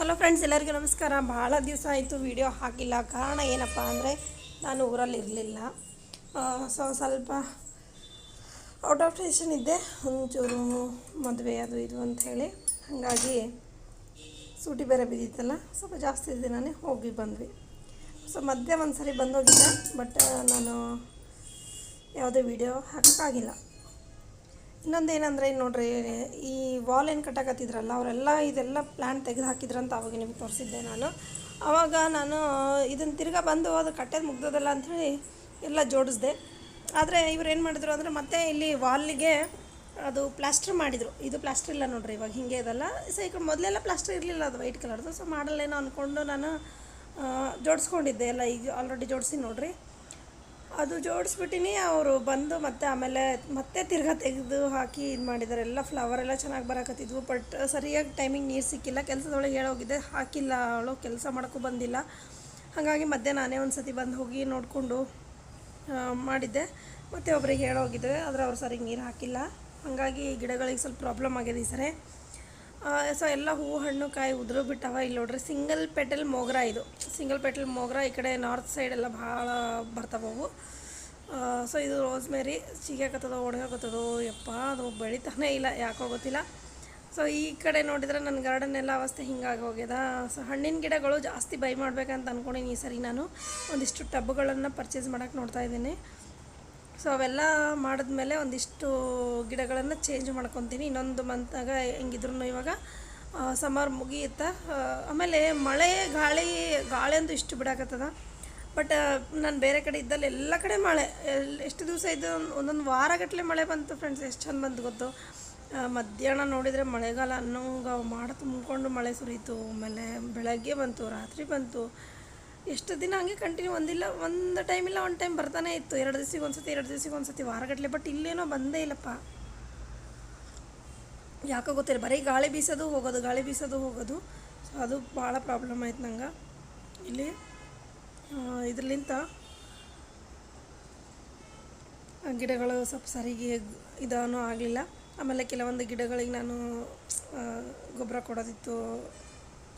Hello friends ಎಲ್ಲರಿಗೂ ನಮಸ್ಕಾರ. ಭಾಳ ದಿವಸ ಆಯಿತು ವಿಡಿಯೋ ಹಾಕಿಲ್ಲ. ಕಾರಣ ಏನಪ್ಪ ಅಂದರೆ ನಾನು ಊರಲ್ಲಿ ಇರಲಿಲ್ಲ. ಸೊ ಸ್ವಲ್ಪ ಔಟ್ ಆಫ್ ಸ್ಟೇಷನ್ ಇದ್ದೆ. ಒಂಚೂರು ಮದುವೆ ಅದು ಇದು ಅಂತ ಹೇಳಿ. ಹಾಗಾಗಿ ಸೂಟಿ ಬೇರೆ ಬಿದ್ದಿತ್ತಲ್ಲ. ಸ್ವಲ್ಪ ಜಾಸ್ತಿ ದಿನಾನೇ ಹೋಗಿ ಬಂದ್ವಿ. ಸೊ ಮಧ್ಯೆ ಒಂದು ಸರಿ ಬಂದೋಗಿದ್ದೆ ಬಟ್ ನಾನು ಯಾವುದೇ ವಿಡಿಯೋ ಹಾಕೋಕ್ಕಾಗಿಲ್ಲ. ಇನ್ನೊಂದು ಏನಂದರೆ ನೋಡ್ರಿ, ಈ ವಾಲ್ ಏನು ಕಟ್ಟಾಕತ್ತಿದ್ರಲ್ಲ, ಅವರೆಲ್ಲ ಇದೆಲ್ಲ ಪ್ಲ್ಯಾನ್ ತೆಗೆದು ಹಾಕಿದ್ರಂತ ಅವಾಗ ನಿಮ್ಗೆ ತೋರಿಸಿದ್ದೆ ನಾನು. ಆವಾಗ ನಾನು ಇದನ್ನು ತಿರ್ಗಾ ಬಂದು ಅದು ಕಟ್ಟೆದು ಮುಗ್ದದಲ್ಲ ಅಂಥೇಳಿ ಎಲ್ಲ ಜೋಡಿಸ್ದೆ. ಆದರೆ ಇವ್ರು ಏನು ಮಾಡಿದ್ರು ಅಂದರೆ, ಮತ್ತೆ ಇಲ್ಲಿ ವಾಲಿಗೆ ಅದು ಪ್ಲಾಸ್ಟರ್ ಮಾಡಿದರು. ಇದು ಪ್ಲಾಸ್ಟರ್ ಇಲ್ಲ ನೋಡ್ರಿ, ಇವಾಗ ಹಿಂಗೆ ಇದೆಲ್ಲ. ಸೊ ಈಗ ಮೊದಲೆಲ್ಲ ಪ್ಲಾಸ್ಟರ್ ಇರಲಿಲ್ಲ ಅದು ವೈಟ್ ಕಲರ್ದು ಸೊ ಮಾಡಲ್ಲೇನೋ ಅಂದ್ಕೊಂಡು ನಾನು ಜೋಡಿಸ್ಕೊಂಡಿದ್ದೆ ಎಲ್ಲ ಈಗ ಆಲ್ರೆಡಿ ಜೋಡಿಸಿ ನೋಡ್ರಿ. ಅದು ಜೋಡಿಸ್ಬಿಟ್ಟಿನಿ, ಅವರು ಬಂದು ಮತ್ತೆ ಆಮೇಲೆ ಮತ್ತೆ ತಿರ್ಗಾ ತೆಗೆದು ಹಾಕಿ ಇದು ಮಾಡಿದ್ದಾರೆ ಎಲ್ಲ ಫ್ಲವರ್ ಎಲ್ಲ ಚೆನ್ನಾಗಿ ಬರಕತ್ತಿದ್ವು ಬಟ್ ಸರಿಯಾಗಿ ಟೈಮಿಂಗ್ ನೀರು ಸಿಕ್ಕಿಲ್ಲ. ಕೆಲಸದೊಳಗೆ ಹೇಳೋಗಿದ್ದೆ ಹಾಕಿಲ್ಲ ಅವಳು, ಕೆಲಸ ಮಾಡೋಕ್ಕೂ ಬಂದಿಲ್ಲ. ಹಾಗಾಗಿ ಮಧ್ಯೆ ನಾನೇ ಒಂದು ಸತಿ ಬಂದು ಹೋಗಿ ನೋಡಿಕೊಂಡು ಮಾಡಿದ್ದೆ. ಮತ್ತು ಒಬ್ರಿಗೆ ಹೇಳೋಗಿದ್ದೆ ಆದರೆ ಅವ್ರು ಸರಿಗೆ ನೀರು ಹಾಕಿಲ್ಲ. ಹಾಗಾಗಿ ಗಿಡಗಳಿಗೆ ಸ್ವಲ್ಪ ಪ್ರಾಬ್ಲಮ್ ಆಗಿದೆ ಈ ಸರಿ. ಸೊ ಎಲ್ಲ ಹೂವು, ಹಣ್ಣು, ಕಾಯಿ ಉದುರು ಬಿಟ್ಟವ. ಇಲ್ಲಿ ನೋಡ್ರಿ ಸಿಂಗಲ್ ಪೆಟಲ್ ಮೊಗ್ರ ಇದು. ಸಿಂಗಲ್ ಪೆಟಲ್ ಮೊಗ್ರ ಈ ಕಡೆ ನಾರ್ತ್ ಸೈಡ್ ಎಲ್ಲ ಭಾಳ ಬರ್ತಾವವು. ಸೊ ಇದು ರೋಸ್ಮೇರಿ ಚೀಗಾಕತ್ತದೋ ಒಣಗಾಕತ್ತದೋ ಯಪ್ಪ, ಅದು ಬೆಳಿತಾನೆ ಇಲ್ಲ, ಯಾಕೋ ಗೊತ್ತಿಲ್ಲ. ಸೊ ಈ ಕಡೆ ನೋಡಿದ್ರೆ ನನ್ನ ಗಾರ್ಡನ್ ಎಲ್ಲ ಅವಸ್ಥೆ ಹಿಂಗಾಗಿ ಹೋಗ್ಯದ. ಸೊ ಹಣ್ಣಿನ ಗಿಡಗಳು ಜಾಸ್ತಿ ಬೈ ಮಾಡಬೇಕಂತ ಅಂದ್ಕೊಂಡಿನಿ ಈ ಸರಿ ನಾನು. ಒಂದಿಷ್ಟು ಟಬ್ಗಳನ್ನು ಪರ್ಚೇಸ್ ಮಾಡೋಕ್ಕೆ ನೋಡ್ತಾ ಇದ್ದೀನಿ. ಸೊ ಅವೆಲ್ಲ ಮಾಡಿದ್ಮೇಲೆ ಒಂದಿಷ್ಟು ಗಿಡಗಳನ್ನು ಚೇಂಜ್ ಮಾಡ್ಕೊತೀನಿ. ಇನ್ನೊಂದು ಮಂತಾಗ ಹೆಂಗಿದ್ರು ಇವಾಗ ಸಮರ್ ಮುಗಿಯುತ್ತಾ ಆಮೇಲೆ ಮಳೆ, ಗಾಳಿ ಗಾಳಿ ಅಂತೂ ಇಷ್ಟು ಬಿಡಾಕತ್ತದ. ಬಟ್ ನಾನು ಬೇರೆ ಕಡೆ ಇದ್ದಲ್ಲಿ ಎಲ್ಲ ಕಡೆ ಮಳೆ. ಎಷ್ಟು ದಿವಸ ಇದ್ದು ಒಂದೊಂದು ವಾರಗಟ್ಟಲೆ ಮಳೆ ಬಂತು ಫ್ರೆಂಡ್ಸ್ ಎಷ್ಟು ಚಂದ ಬಂತು ಗೊತ್ತು? ಮಧ್ಯಾಹ್ನ ನೋಡಿದರೆ ಮಳೆಗಾಲ ಅನ್ನೋಂಗೆ ಮಾಡ ತುಂಬಿಕೊಂಡು ಮಳೆ ಸುರಿಯಿತು ಆಮೇಲೆ ಬೆಳಗ್ಗೆ ಬಂತು, ರಾತ್ರಿ ಬಂತು. ಎಷ್ಟು ದಿನ ಹಂಗೆ ಕಂಟಿನ್ಯೂ ಒಂದಿಲ್ಲ, ಒಂದು ಟೈಮ್ ಇಲ್ಲ, ಒಂದು ಟೈಮ್ ಬರ್ತಾನೆ ಇತ್ತು. ಎರಡು ದಿವ್ಸಕ್ಕೆ ಒಂದು ಸತಿ ಎರಡು ದಿವ್ಸಕ್ಕೆ ಒಂದು ಸತಿ ವಾರಗಟ್ಟಲೆ ಬಟ್ ಇಲ್ಲೇನೋ ಬಂದೇ ಇಲ್ಲಪ್ಪ. ಯಾಕೋ ಗೊತ್ತಿಲ್ಲ, ಬರೀ ಗಾಳಿ ಬೀಸೋದು ಹೋಗೋದು, ಗಾಳಿ ಬೀಸೋದು ಹೋಗೋದು. ಸೊ ಅದು ಭಾಳ ಪ್ರಾಬ್ಲಮ್ ಆಯ್ತು ನಂಗೆ. ಇಲ್ಲಿ ಇದರಲ್ಲಿಂತ ಗಿಡಗಳು ಸ್ವಲ್ಪ ಸರಿಗೆ ಇದಾನು ಆಗಲಿಲ್ಲ. ಆಮೇಲೆ ಕೆಲವೊಂದು ಗಿಡಗಳಿಗೆ ನಾನು ಗೊಬ್ಬರ ಕೊಡೋದಿತ್ತು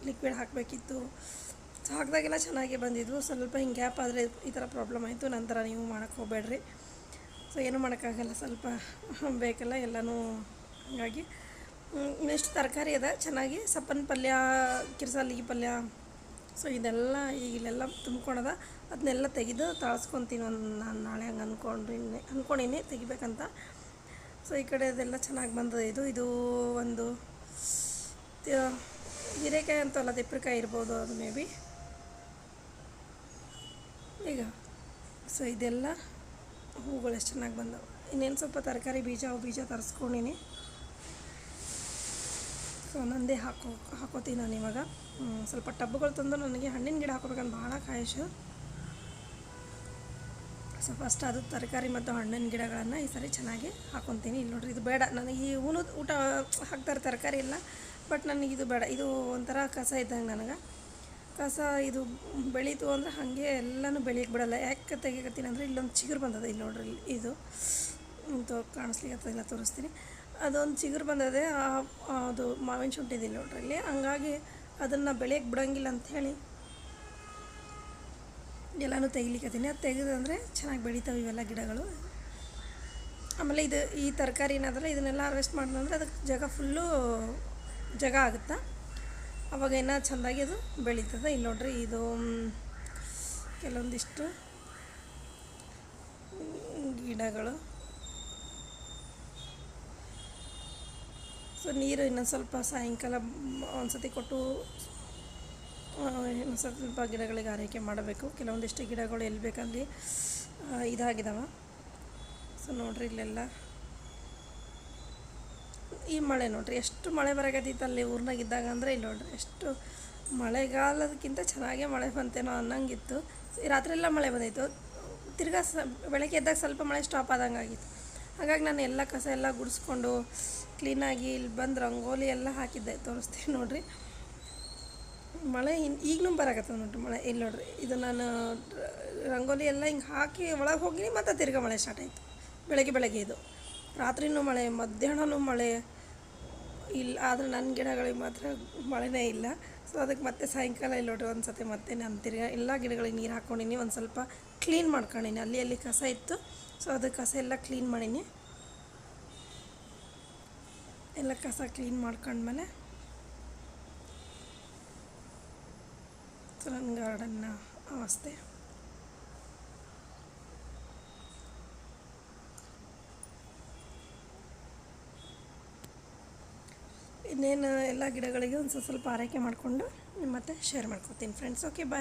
ಲಿಕ್ವಿಡ್ ಹಾಕಬೇಕಿತ್ತು. ಸೊ ಹಾಕಿದಾಗೆಲ್ಲ ಚೆನ್ನಾಗಿ ಬಂದಿದ್ವು. ಸ್ವಲ್ಪ ಹಿಂಗೆ ಗ್ಯಾಪ್ ಆದರೆ ಈ ಥರ ಪ್ರಾಬ್ಲಮ್ ಆಯಿತು. ನಂತರ ನೀವು ಮಾಡೋಕ್ಕೆ ಹೋಗಬೇಡ್ರಿ. ಸೊ ಏನೂ ಮಾಡೋಕ್ಕಾಗಲ್ಲ. ಸ್ವಲ್ಪ ಬೇಕಲ್ಲ ಎಲ್ಲನೂ ಹಾಗಾಗಿ. ನೆಕ್ಸ್ಟ್ ತರಕಾರಿ ಅದ. ಚೆನ್ನಾಗಿ ಸಪ್ಪನ ಪಲ್ಯ ಕಿರ್ಸಲ್ಲಿಗೆ ಪಲ್ಯ. ಸೊ ಇದೆಲ್ಲ ಇಲ್ಲೆಲ್ಲ ತುಂಬ್ಕೊಳದ ಅದನ್ನೆಲ್ಲ ತೆಗೆದು ತಾಳ್ಸ್ಕೊತೀನಿ ಒಂದು ನಾನು ನಾಳೆ ಹಂಗೆ ಅಂದ್ಕೊಂಡ್ರಿ ಅಂದ್ಕೊಂಡಿನಿ ತೆಗಿಬೇಕಂತ. ಸೊ ಈ ಕಡೆ ಅದೆಲ್ಲ ಚೆನ್ನಾಗಿ ಬಂದದ ಇದು. ಇದು ಒಂದು ಹೀರೆಕಾಯಿ ಅಂತಲ್ಲ ತಿಪ್ಪರಿಕಾಯಿ ಇರ್ಬೋದು ಅದು ಮೇ ಬಿ ಈಗ, ಸೊ ಇದೆಲ್ಲ ಹೂಗಳು ಎಷ್ಟು ಚೆನ್ನಾಗಿ ಬಂದವು. ಇನ್ನೇನು ಸ್ವಲ್ಪ ತರಕಾರಿ ಬೀಜ, ಅವು ಬೀಜ ತರಿಸ್ಕೊಂಡಿನಿ. ಸೊ ಒಂದೊಂದೇ ಹಾಕೋ, ಹಾಕೋತೀನಿ ನಾನು ಇವಾಗ. ಸ್ವಲ್ಪ ಟಬ್ಗಳು ತಂದು ನನಗೆ ಹಣ್ಣಿನ ಗಿಡ ಹಾಕೋಬೇಕಂತ ಭಾಳ ಕಾಯಶು ಸೊ ಫಸ್ಟ್ ಅದು ತರಕಾರಿ ಮತ್ತು ಹಣ್ಣಿನ ಗಿಡಗಳನ್ನು ಈ ಸರಿ ಚೆನ್ನಾಗಿ ಹಾಕೊತೀನಿ. ಇಲ್ಲಿ ನೋಡ್ರಿ, ಇದು ಬೇಡ. ನನಗೆ ಈ ಹೂನು ಊಟ ಹಾಕ್ತಾರೆ ತರಕಾರಿ ಇಲ್ಲ ಬಟ್ ನನಗೆ ಇದು ಬೇಡ. ಇದು ಒಂಥರ ಕಸ ಇದ್ದಂಗೆ ನನಗೆ. ಕಸ ಇದು ಬೆಳೀತು ಅಂದರೆ ಹಾಗೆ ಎಲ್ಲನೂ ಬೆಳಿಯಕ್ಕೆ ಬಿಡಲ್ಲ. ಯಾಕೆ ತೆಗಿಕತ್ತೀನಿ ಅಂದರೆ ಇಲ್ಲೊಂದು ಚಿಗುರು ಬಂದದ ಇಲ್ಲಿ ನೋಡ್ರಿ ಇದು. ತೋ ಕಾಣಿಸ್ಲಿಕ್ಕೆ ಇಲ್ಲ ತೋರಿಸ್ತೀನಿ. ಅದೊಂದು ಚಿಗುರು ಬಂದದೆ ಅದು ಮಾವಿನ ಶುಂಠಿ ಇದೆ ಇಲ್ಲಿ ನೋಡ್ರಿ ಇಲ್ಲಿ. ಹಂಗಾಗಿ ಅದನ್ನು ಬೆಳೆಯಕ್ಕೆ ಬಿಡೋಂಗಿಲ್ಲ ಅಂಥೇಳಿ ಎಲ್ಲನೂ ತೆಗಿಲಿಕ್ಕತ್ತೀನಿ ಅದು ತೆಗೆದಂದರೆ ಚೆನ್ನಾಗಿ ಬೆಳೀತಾವೆ ಇವೆಲ್ಲ ಗಿಡಗಳು. ಆಮೇಲೆ ಇದು ಈ ತರಕಾರಿ ಏನಾದ್ರೆ ಇದನ್ನೆಲ್ಲ ಹಾರ್ವೆಸ್ಟ್ ಮಾಡಿದ್ರೆ ಅದಕ್ಕೆ ಜಾಗ ಫುಲ್ಲು ಜಾಗ ಆಗುತ್ತಾ? ಅವಾಗ ಏನೋ ಚೆಂದಾಗಿ ಅದು ಬೆಳೀತದೆ. ಇಲ್ಲಿ ನೋಡ್ರಿ ಇದು ಕೆಲವೊಂದಿಷ್ಟು ಗಿಡಗಳು. ಸೊ ನೀರು ಇನ್ನೊಂದು ಸ್ವಲ್ಪ ಸಾಯಂಕಾಲ, ಒಂದ್ಸತಿ ಕೊಟ್ಟು ಇನ್ನೊಂದು ಸ್ವಲ್ಪ ಗಿಡಗಳಿಗೆ ಆರೈಕೆ ಮಾಡಬೇಕು. ಕೆಲವೊಂದಿಷ್ಟು ಗಿಡಗಳು ಎಲ್ಲಿ ಬೇಕಲ್ಲಿ ಇದಾಗಿದ್ದಾವೆ ಸೊ ನೋಡ್ರಿ ಇಲ್ಲೆಲ್ಲ ಈ ಮಳೆ ನೋಡ್ರಿ, ಎಷ್ಟು ಮಳೆ ಬರಕತ್ತಿತ್ತು ಅಲ್ಲಿ ಊರ್ನಾಗ ಇದ್ದಾಗ ಅಂದರೆ ಇಲ್ಲಿ ನೋಡ್ರಿ, ಎಷ್ಟು ಮಳೆಗಾಲದಕ್ಕಿಂತ ಚೆನ್ನಾಗೇ ಮಳೆ ಬಂತೇನೋ ಅನ್ನಂಗಿತ್ತು. ರಾತ್ರಿ ಎಲ್ಲ ಮಳೆ ಬಂದಿತ್ತು ತಿರ್ಗಾ ಬೆಳಗ್ಗೆ ಎದ್ದಾಗ ಸ್ವಲ್ಪ ಮಳೆ ಸ್ಟಾಪ್ ಆದಂಗೆ ಆಗಿತ್ತು. ಹಾಗಾಗಿ ನಾನು ಎಲ್ಲ ಕಸ ಎಲ್ಲ ಗುಡಿಸ್ಕೊಂಡು ಕ್ಲೀನಾಗಿ ಇಲ್ಲಿ ಬಂದು ರಂಗೋಲಿ ಎಲ್ಲ ಹಾಕಿದ್ದೆ, ತೋರಿಸ್ತೀನಿ ನೋಡ್ರಿ. ಮಳೆ ಇನ್, ಈಗಲೂ ಬರಕತ್ತದ ನೋಡ್ರಿ ಮಳೆ, ಇಲ್ಲಿ ನೋಡ್ರಿ, ಇದು ನಾನು ರಂಗೋಲಿ ಎಲ್ಲ ಹಿಂಗೆ ಹಾಕಿ ಒಳಗೆ ಹೋಗಿ ಮತ್ತೆ ತಿರ್ಗಾ ಮಳೆ ಸ್ಟಾರ್ಟ್ ಆಯಿತು, ಬೆಳಗ್ಗೆ ಬೆಳಗ್ಗೆ ಇದು. ರಾತ್ರಿನೂ ಮಳೆ, ಮಧ್ಯಾಹ್ನನೂ ಮಳೆ. ಇಲ್ಲ ಆದರೆ ನನ್ನ ಗಿಡಗಳಿಗೆ ಮಾತ್ರ ಮಳೆನೇ ಇಲ್ಲ. ಸೊ ಅದಕ್ಕೆ ಮತ್ತೆ ಸಾಯಂಕಾಲ ಇಲ್ಲೋಟ್ರಿ ಒಂದು ಸತಿ ಮತ್ತೆ ನಾನು ತಿರ್ಗಾ ಎಲ್ಲ ಗಿಡಗಳಿಗೆ ನೀರು ಹಾಕ್ಕೊಂಡಿನಿ ಒಂದು ಸ್ವಲ್ಪ ಕ್ಲೀನ್ ಮಾಡ್ಕೊಂಡಿನಿ. ಅಲ್ಲಿ ಅಲ್ಲಿ ಕಸ ಇತ್ತು. ಸೊ ಅದು ಕಸ ಎಲ್ಲ ಕ್ಲೀನ್ ಮಾಡೀನಿ. ಎಲ್ಲ ಕಸ ಕ್ಲೀನ್ ಮಾಡ್ಕೊಂಡ್ಮೇಲೆ ಸೊ ನನ್ನ ಗಾರ್ಡನ್ನ ಅವಸ್ಥೆ. ಇನ್ನೇನು ಎಲ್ಲ ಗಿಡಗಳಿಗೆ ಒಂದು ಸ್ವಲ್ಪ ಆರೈಕೆ ಮಾಡಿಕೊಂಡು ನಿಮ್ಮ ಮತ್ತೆ ಶೇರ್ ಮಾಡ್ಕೊತೀನಿ ಫ್ರೆಂಡ್ಸ್ ಓಕೆ ಬಾಯ್